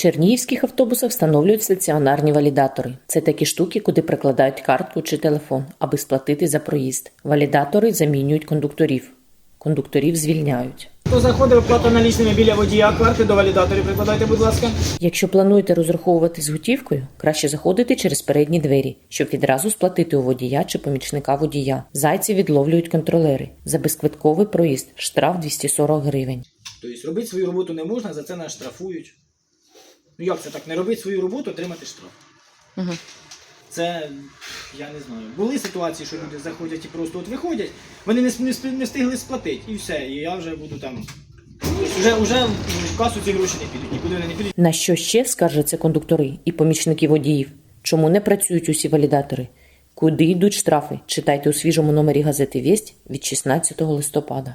чернігівських автобусах встановлюють стаціонарні валідатори. Це такі штуки, куди прикладають картку чи телефон, аби сплатити за проїзд. Валідатори замінюють кондукторів. Кондукторів звільняють. Хто заходить, оплата налічними біля водія, карти до валідаторів прикладайте, будь ласка. Якщо плануєте розраховувати з готівкою, краще заходити через передні двері, щоб відразу сплатити у водія чи помічника водія. Зайці відловлюють контролери. За безквитковий проїзд штраф 240 гривень. Тобто робити свою роботу не можна, за це нас штрафують. Ну як це так? Не робити свою роботу, отримати штраф. Угу. Це я не знаю. Були ситуації, що люди заходять і просто от виходять, вони не, не, не встигли сплатити, і все. І я вже буду там. Вже, вже в касу ці гроші не підуть, нікуди вони не підуть. На що ще скаржаться кондуктори і помічники водіїв? Чому не працюють усі валідатори? Куди йдуть штрафи? Читайте у свіжому номері газети Вість від 16 листопада.